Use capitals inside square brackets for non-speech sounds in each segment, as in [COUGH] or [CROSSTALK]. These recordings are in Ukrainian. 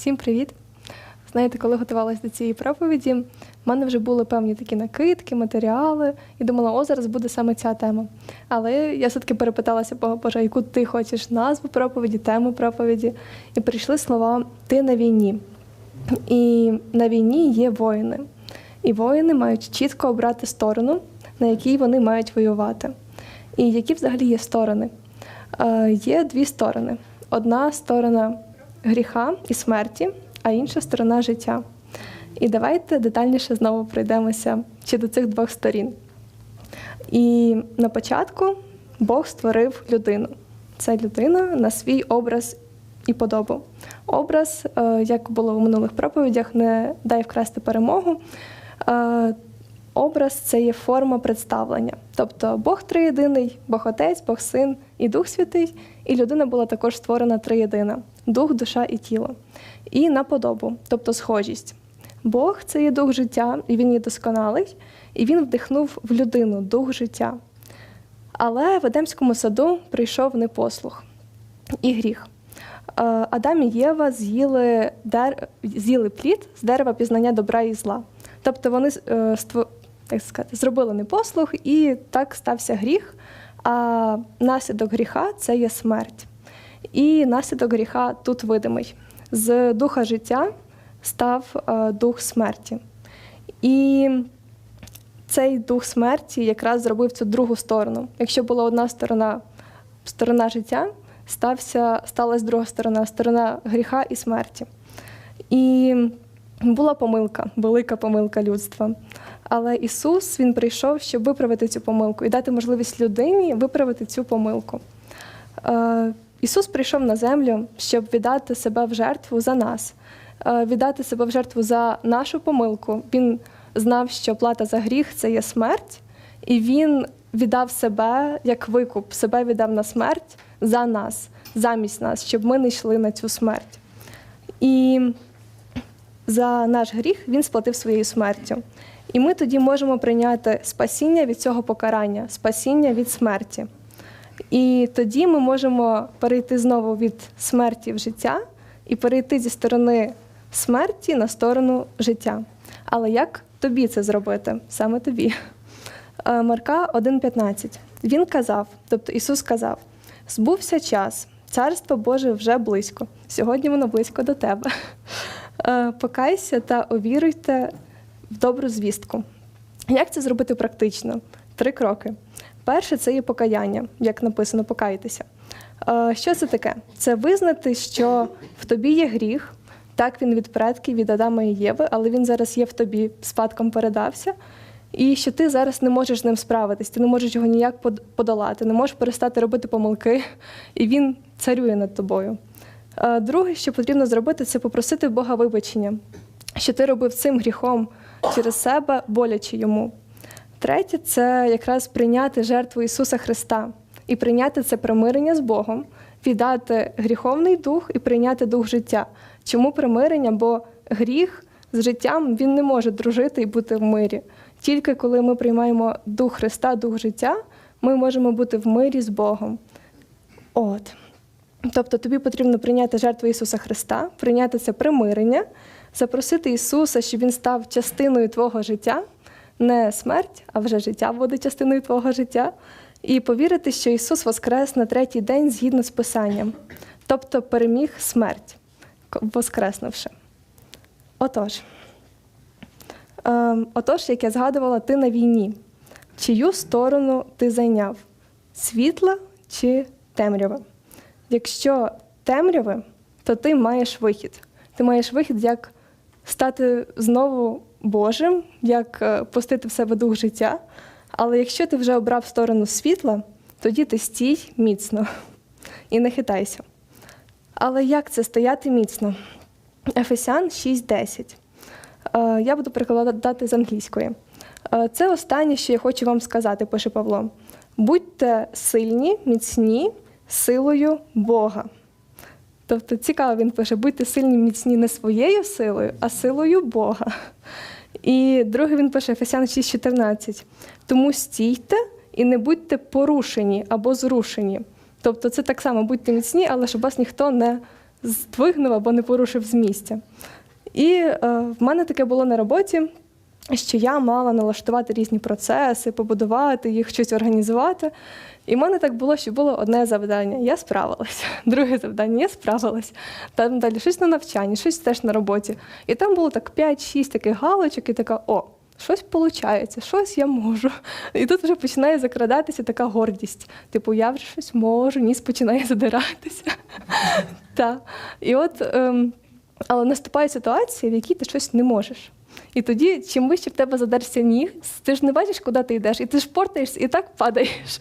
Всім привіт! Знаєте, коли готувалася до цієї проповіді, в мене вже були певні такі накидки, матеріали, і думала, о, зараз буде саме ця тема. Але я все-таки перепиталася Бога, Боже, яку ти хочеш назву проповіді, тему проповіді, і прийшли слова Ти на війні. І на війні є воїни. І воїни мають чітко обрати сторону, на якій вони мають воювати. І які взагалі є сторони? Е, є дві сторони: одна сторона гріха і смерті, а інша сторона життя. І давайте детальніше знову пройдемося ще до цих двох сторін. І на початку Бог створив людину. Це людина на свій образ і подобу. Образ, е, як було у минулих проповідях, не дай вкрасти перемогу. Е, Образ це є форма представлення. Тобто Бог триєдиний, Бог Отець, Бог Син і Дух Святий, і людина була також створена триєдина дух, душа і тіло. І на подобу, тобто схожість. Бог це є дух життя, і він є досконалий, і він вдихнув в людину дух життя. Але в Едемському саду прийшов непослух і гріх. Е, Адам і Єва з'їли, дер... з'їли плід з дерева пізнання добра і зла. Тобто вони е, так сказати, зробили непослух, і так стався гріх. А наслідок гріха це є смерть. І наслідок гріха тут видимий. З духа життя став е, дух смерті. І цей дух смерті якраз зробив цю другу сторону. Якщо була одна сторона сторона життя, стався, сталася друга сторона сторона гріха і смерті. І була помилка, велика помилка людства. Але Ісус Він прийшов, щоб виправити цю помилку і дати можливість людині виправити цю помилку. Ісус прийшов на землю, щоб віддати себе в жертву за нас, е, віддати себе в жертву за нашу помилку. Він знав, що плата за гріх це є смерть, і Він віддав себе як викуп, себе віддав на смерть за нас, замість нас, щоб ми не йшли на цю смерть. І за наш гріх Він сплатив своєю смертю. І ми тоді можемо прийняти спасіння від цього покарання, спасіння від смерті. І тоді ми можемо перейти знову від смерті в життя і перейти зі сторони смерті на сторону життя. Але як тобі це зробити? Саме тобі. Е, Марка 1,15. Він казав, тобто Ісус казав: збувся час, царство Боже вже близько. Сьогодні воно близько до тебе. Е, Покайся та увіруйте в добру звістку. Як це зробити практично? Три кроки. Перше це є покаяння, як написано, покаятися. Е, Що це таке? Це визнати, що в тобі є гріх, так він від предків, від Адама і Єви, але він зараз є в тобі, спадком передався, і що ти зараз не можеш з ним справитись, ти не можеш його ніяк подолати, не можеш перестати робити помилки, і він царює над тобою. Е, Друге, що потрібно зробити, це попросити Бога вибачення, що ти робив цим гріхом через себе, болячи йому. Третє це якраз прийняти жертву Ісуса Христа і прийняти це примирення з Богом, віддати гріховний дух і прийняти дух життя. Чому примирення? Бо гріх з життям він не може дружити і бути в мирі. Тільки коли ми приймаємо дух Христа, дух життя, ми можемо бути в мирі з Богом. От. Тобто тобі потрібно прийняти жертву Ісуса Христа, прийняти це примирення, запросити Ісуса, щоб Він став частиною твого життя, не смерть, а вже життя буде частиною твого життя, і повірити, що Ісус воскрес на третій день згідно з Писанням, тобто переміг смерть, воскреснувши. Отож, ем, отож, як я згадувала, ти на війні. Чию сторону ти зайняв? Світла чи темрява? Якщо темряви, то ти маєш вихід. Ти маєш вихід, як стати знову Божим, як е, пустити в себе дух життя. Але якщо ти вже обрав сторону світла, тоді ти стій міцно і не хитайся. Але як це стояти міцно? Ефесян 6.10. Е, Я буду перекладати з англійської. Е, Це останнє, що я хочу вам сказати, пише Павло. Будьте сильні, міцні силою Бога. Тобто цікаво, він пише: будьте сильні, міцні не своєю силою, а силою Бога. І друге він пише Ефесян 6,14. Тому стійте і не будьте порушені або зрушені. Тобто це так само будьте міцні, але щоб вас ніхто не здвигнув або не порушив з місця. І е, в мене таке було на роботі, що я мала налаштувати різні процеси, побудувати їх, щось організувати. І в мене так було, що було одне завдання. Я справилася. [LAUGHS] Друге завдання я справилась. Там далі щось на навчанні, щось теж на роботі. І там було так 5-6 таких галочок, і така: о, щось виходить, щось я можу. І тут вже починає закрадатися така гордість. Типу, я вже щось можу, ніс починає задиратися. [LAUGHS] І от, ем, але наступає ситуація, в якій ти щось не можеш. І тоді, чим вище в тебе задерся ніг, ти ж не бачиш, куди ти йдеш, і ти ж портаєшся і так падаєш.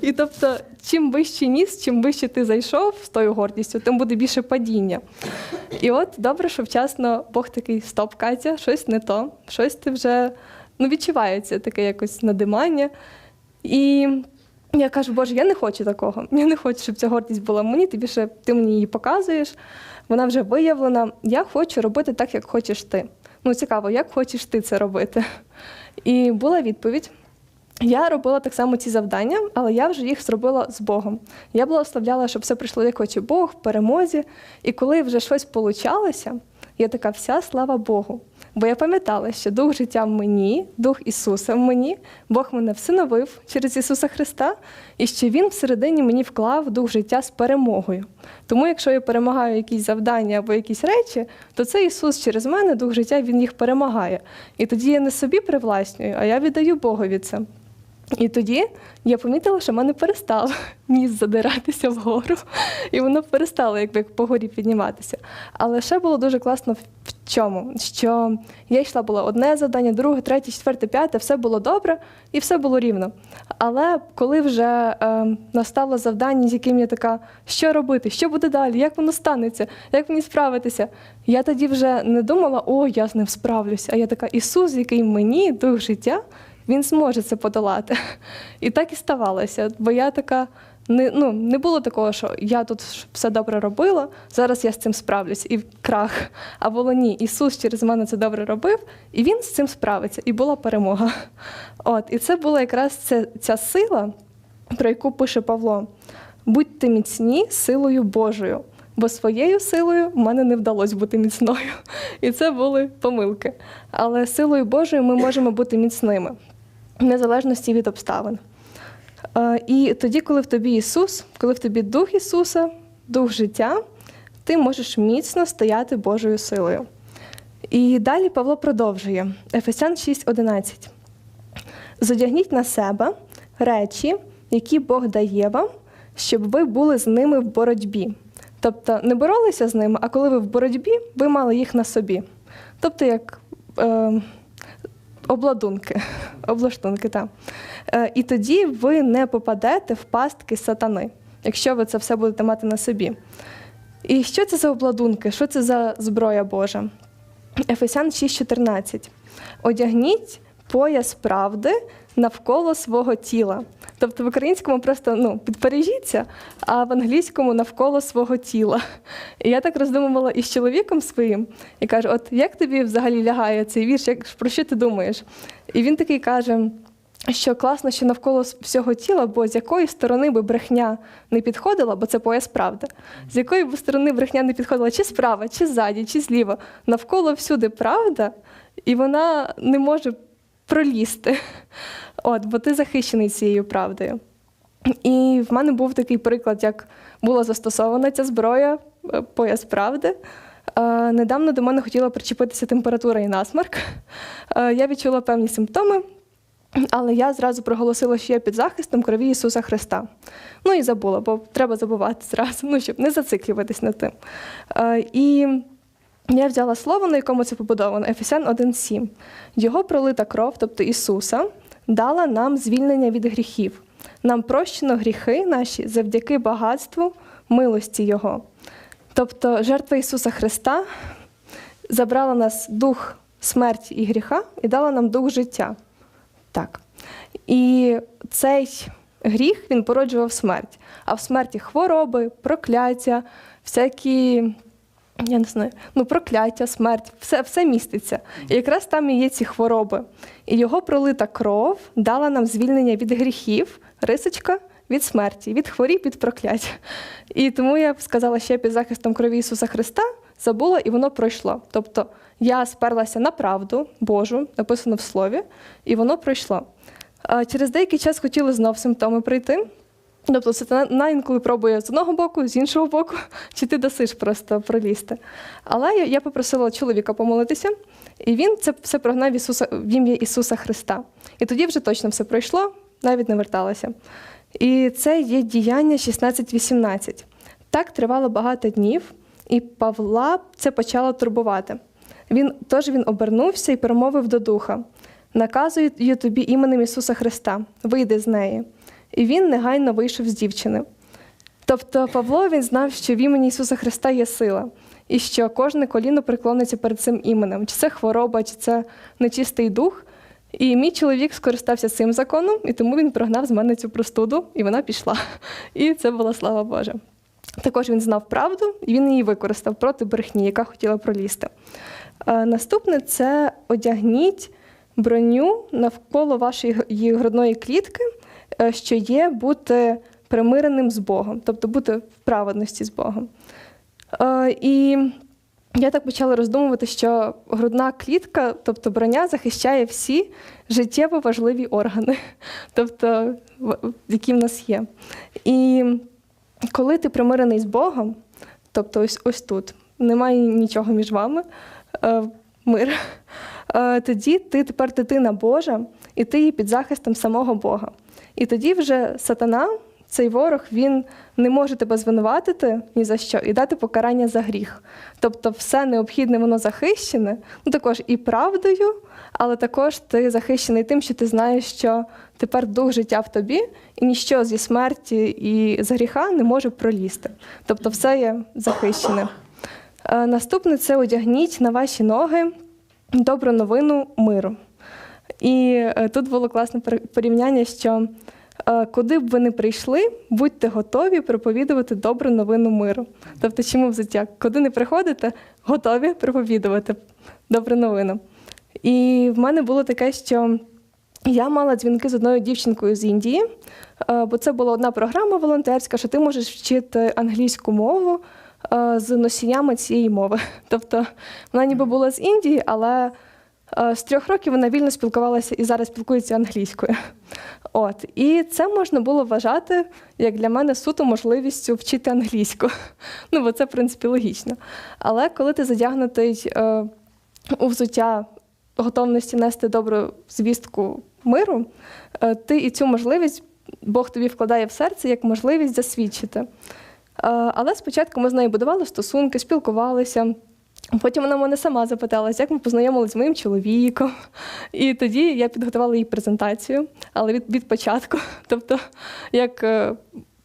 І тобто, чим вище ніс, чим вище ти зайшов з тою гордістю, тим буде більше падіння. І от добре, що вчасно Бог такий стоп, Катя, щось не то, щось ти вже ну, відчувається таке якось надимання. І я кажу, Боже, я не хочу такого. Я не хочу, щоб ця гордість була мені, ти більше ти мені її показуєш, вона вже виявлена. Я хочу робити так, як хочеш ти. Ну, цікаво, як хочеш ти це робити? І була відповідь. Я робила так само ці завдання, але я вже їх зробила з Богом. Я благословляла, щоб все прийшло як хоче Бог, в перемозі. І коли вже щось получалося, я така вся слава Богу. Бо я пам'ятала, що дух життя в мені, дух Ісуса в мені, Бог мене всиновив через Ісуса Христа, і що Він всередині мені вклав дух життя з перемогою. Тому, якщо я перемагаю якісь завдання або якісь речі, то це Ісус через мене, дух життя, Він їх перемагає. І тоді я не собі привласнюю, а я віддаю Богові це. І тоді я помітила, що в мене перестав [LAUGHS] ніс задиратися вгору, і воно перестало якби по горі підніматися. Але ще було дуже класно в чому? Що я йшла було одне завдання, друге, третє, четверте, п'яте, все було добре і все було рівно. Але коли вже е, настало завдання, з яким я така, що робити, що буде далі, як воно станеться, як мені справитися, я тоді вже не думала, о, я з ним справлюся. А я така, Ісус, який мені дух життя, він зможе це подолати. І так і ставалося. Бо я така, не, ну, не було такого, що я тут все добре робила, зараз я з цим справлюсь, і крах. А було ні, Ісус через мене це добре робив, і Він з цим справиться, і була перемога. От, І це була якраз ця, ця сила, про яку пише Павло: будьте міцні силою Божою. Бо своєю силою в мене не вдалося бути міцною. І це були помилки. Але силою Божою ми можемо бути міцними незалежності від обставин. Е, І тоді, коли в тобі Ісус, коли в тобі Дух Ісуса, Дух життя, ти можеш міцно стояти Божою силою. І далі Павло продовжує Ефесян 6:11. Зодягніть на себе речі, які Бог дає вам, щоб ви були з ними в боротьбі. Тобто не боролися з ними, а коли ви в боротьбі, ви мали їх на собі. Тобто, як е, обладунки, [LAUGHS] облаштунки, так. Е, і тоді ви не попадете в пастки сатани, якщо ви це все будете мати на собі. І що це за обладунки? Що це за зброя Божа? Ефесян 6,14. Одягніть пояс правди навколо свого тіла. Тобто в українському просто ну, підпережіться, а в англійському навколо свого тіла. І я так роздумувала із чоловіком своїм і кажу: от як тобі взагалі лягає цей вірш, як, про що ти думаєш? І він такий каже. Що класно, що навколо всього тіла, бо з якої сторони би брехня не підходила, бо це пояс правди, з якої б сторони брехня не підходила, чи справа, чи ззаді, чи зліва. Навколо всюди правда, і вона не може пролізти. От, бо ти захищений цією правдою. І в мене був такий приклад, як була застосована ця зброя, е, пояс правди. Е, Недавно до мене хотіла причепитися температура і насмарк. Е, Я відчула певні симптоми, але я зразу проголосила, що я під захистом крові Ісуса Христа. Ну і забула, бо треба забувати зразу, ну, щоб не зациклюватись над тим. І я взяла слово, на якому це побудовано, Ефесян 1,7. Його пролита кров, тобто Ісуса, дала нам звільнення від гріхів. Нам прощено гріхи наші завдяки багатству милості Його. Тобто жертва Ісуса Христа забрала нас дух смерті і гріха і дала нам дух життя. Так. І цей гріх він породжував смерть. А в смерті хвороби, прокляття, всякі, я не знаю, ну, прокляття, смерть, все, все міститься. І якраз там і є ці хвороби. І його пролита кров дала нам звільнення від гріхів, рисочка від смерті, від хворіб, від проклять. І тому я б сказала, що під захистом крові Ісуса Христа забула, і воно пройшло. Тобто я сперлася на правду Божу, написано в слові, і воно пройшло. Через деякий час хотіли знов симптоми прийти. Тобто сатана інколи пробує з одного боку, з іншого боку, чи ти дасиш просто пролізти. Але я, попросила чоловіка помолитися, і він це все прогнав Ісуса, в ім'я Ісуса Христа. І тоді вже точно все пройшло, навіть не верталася. І це є діяння 16-18. Так тривало багато днів, і Павла це почало турбувати. Він тож він обернувся і промовив до духа: наказую тобі іменем Ісуса Христа, вийди з неї. І він негайно вийшов з дівчини. Тобто Павло він знав, що в імені Ісуса Христа є сила, і що кожне коліно приклониться перед цим іменем, чи це хвороба, чи це нечистий дух. І мій чоловік скористався цим законом, і тому він прогнав з мене цю простуду, і вона пішла. І це була слава Божа. Також він знав правду, і він її використав проти брехні, яка хотіла пролізти. Е, Наступне це одягніть броню навколо вашої грудної клітки, що є бути примиреним з Богом, тобто бути в праведності з Богом. Е, І я так почала роздумувати, що грудна клітка, тобто броня, захищає всі життєво важливі органи, [LAUGHS] тобто, які в нас є. І коли ти примирений з Богом, тобто ось, ось тут, немає нічого між вами, е, мир, [LAUGHS] е, тоді ти тепер дитина Божа, і ти є під захистом самого Бога. І тоді вже сатана, цей ворог, він не може тебе звинуватити ні за що і дати покарання за гріх. Тобто, все необхідне, воно захищене, ну також і правдою, але також ти захищений тим, що ти знаєш, що тепер дух життя в тобі, і ніщо зі смерті і з гріха не може пролізти. Тобто, все є захищене. Е, Наступне це одягніть на ваші ноги добру новину миру. І е, тут було класне порівняння, що е, куди б ви не прийшли, будьте готові проповідувати добру новину миру. Тобто, чому взуття? Куди не приходите, готові проповідувати добру новину. І в мене було таке, що я мала дзвінки з одною дівчинкою з Індії, е, бо це була одна програма волонтерська, що ти можеш вчити англійську мову з носіями цієї мови. [LAUGHS] Тобто вона ніби була з Індії, але з трьох років вона вільно спілкувалася і зараз спілкується англійською. От. І це можна було вважати, як для мене, суто можливістю вчити англійську. [LAUGHS] Ну, бо це, в принципі, логічно. Але коли ти задягнутий е, у взуття готовності нести добру звістку миру, е, ти і цю можливість Бог тобі вкладає в серце як можливість засвідчити. Е, Але спочатку ми з нею будували стосунки, спілкувалися. Потім вона мене сама запиталася, як ми познайомилися з моїм чоловіком. І тоді я підготувала їй презентацію, але від, від початку. [LAUGHS] Тобто, як е,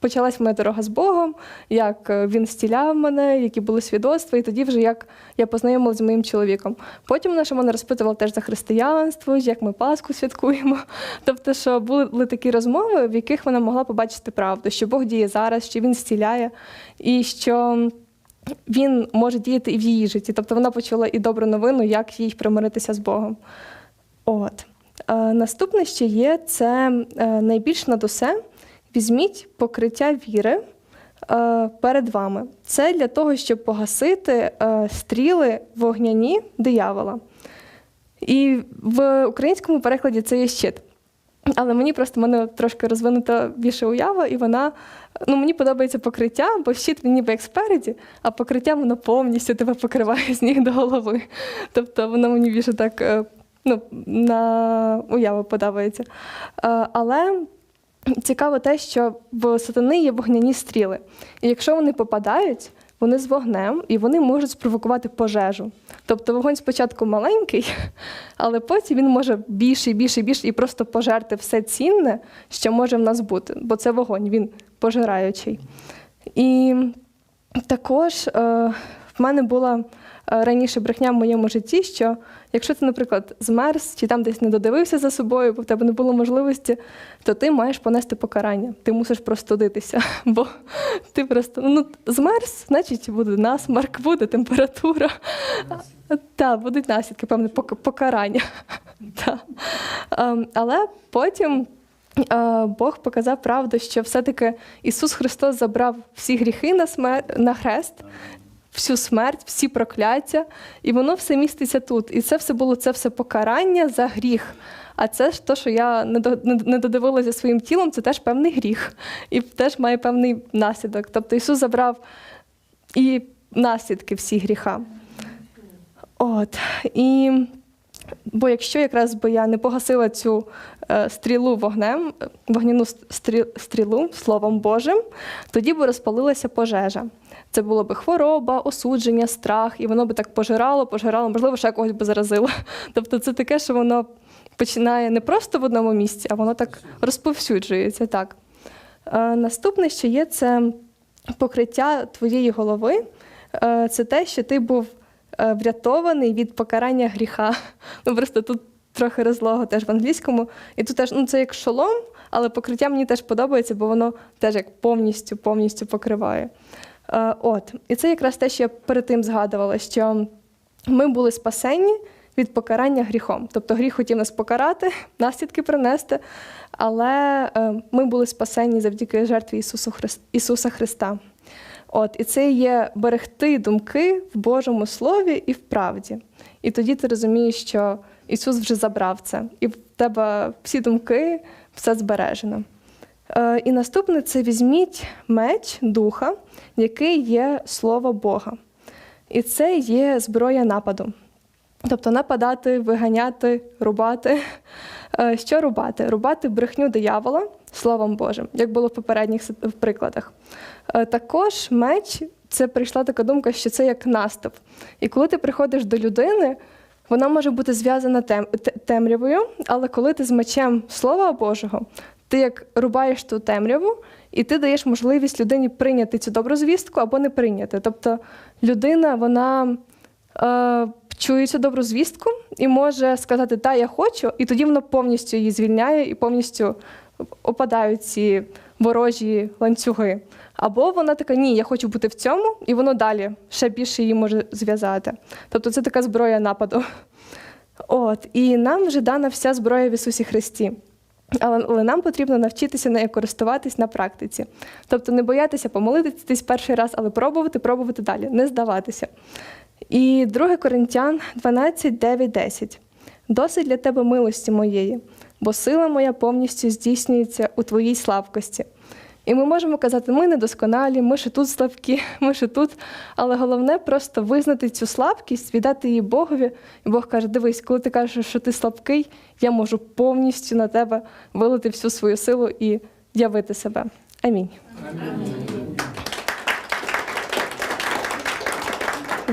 почалась моя дорога з Богом, як е, він стіляв мене, які були свідоцтва, і тоді вже як я познайомилася з моїм чоловіком. Потім вона ще мене розпитувала теж за християнство, як ми Пасху святкуємо. [LAUGHS] Тобто, що були такі розмови, в яких вона могла побачити правду, що Бог діє зараз, що він стіляє, і що він може діяти і в її житті. Тобто вона почула і добру новину, як їй примиритися з Богом. От. Е, наступне ще є це е, найбільш над усе візьміть покриття віри е, перед вами. Це для того, щоб погасити стріли вогняні диявола. І в українському перекладі це є щит. Але мені просто мене трошки розвинута більше уява, і вона ну мені подобається покриття, бо щит він ніби як спереді, а покриття воно повністю тебе покриває з ніг до голови. Тобто воно мені більше так е, ну, на уяву подобається. Е, Але цікаво те, що в сатани є вогняні стріли. І якщо вони попадають, вони з вогнем і вони можуть спровокувати пожежу. Тобто вогонь спочатку маленький, [LAUGHS] але потім він може більше, і більше, і більше і просто пожерти все цінне, що може в нас бути, бо це вогонь, він пожираючий. І також е, в мене була е, раніше брехня в моєму житті, що якщо ти, наприклад, змерз чи там десь не додивився за собою, бо в тебе не було можливості, то ти маєш понести покарання. Ти мусиш простудитися, [LAUGHS] бо ти просто ну, змерз, значить буде насмарк, буде температура. Так, будуть наслідки, певне, покарання. [LAUGHS] Та. Ем, Але потім е, Бог показав правду, що все-таки Ісус Христос забрав всі гріхи на, смер... на хрест, всю смерть, всі прокляття, і воно все міститься тут. І це все було це все покарання за гріх. А це ж то, що я не до- не- не додивилася своїм тілом, це теж певний гріх, і теж має певний наслідок. Тобто Ісус забрав і наслідки всі гріха. От. І бо якщо якраз би я не погасила цю е, стрілу вогнем, вогняну стрілу Словом Божим, тоді би розпалилася пожежа. Це було би хвороба, осудження, страх, і воно би так пожирало, пожирало, можливо, ще когось би заразило. [LAUGHS] Тобто це таке, що воно починає не просто в одному місці, а воно так розповсюджується. Так. Е, наступне, що є, це покриття твоєї голови. Е, це те, що ти був е, врятований від покарання гріха. [LAUGHS] Ну просто тут трохи розлого теж в англійському. І тут теж ну, це як шолом, але покриття мені теж подобається, бо воно теж як повністю повністю покриває. Е, От, і це якраз те, що я перед тим згадувала, що ми були спасені від покарання гріхом. Тобто гріх хотів нас покарати, [LAUGHS] наслідки принести, але е, ми були спасені завдяки жертві Ісуса Христа. От, і це є берегти думки в Божому Слові і в правді. І тоді ти розумієш, що Ісус вже забрав це, і в тебе всі думки, все збережено. Е, і наступне це візьміть меч духа, який є слово Бога. І це є зброя нападу. Тобто нападати, виганяти, рубати. Е, Що рубати? Рубати брехню диявола Словом Божим, як було в попередніх прикладах. Е, Також меч це прийшла така думка, що це як наступ. І коли ти приходиш до людини, вона може бути зв'язана темрявою, але коли ти з мечем Слова Божого, ти як рубаєш ту темряву, і ти даєш можливість людині прийняти цю добру звістку або не прийняти. Тобто людина, вона е, чує цю добру звістку і може сказати, так, я хочу, і тоді воно повністю її звільняє і повністю опадають ці ворожі ланцюги. Або вона така, ні, я хочу бути в цьому, і воно далі ще більше її може зв'язати. Тобто це така зброя нападу. От, і нам вже дана вся зброя в Ісусі Христі. Але, нам потрібно навчитися нею користуватись на практиці. Тобто не боятися помолитись перший раз, але пробувати, пробувати далі, не здаватися. І 2 Коринтян 12, 9, 10. Досить для тебе милості моєї, бо сила моя повністю здійснюється у твоїй слабкості. І ми можемо казати, ми недосконалі, ми ще тут слабкі, [LAUGHS] ми ще тут. Але головне просто визнати цю слабкість, віддати її Богові. І Бог каже: дивись, коли ти кажеш, що ти слабкий, я можу повністю на тебе вилити всю свою силу і явити себе. Амінь. Амінь.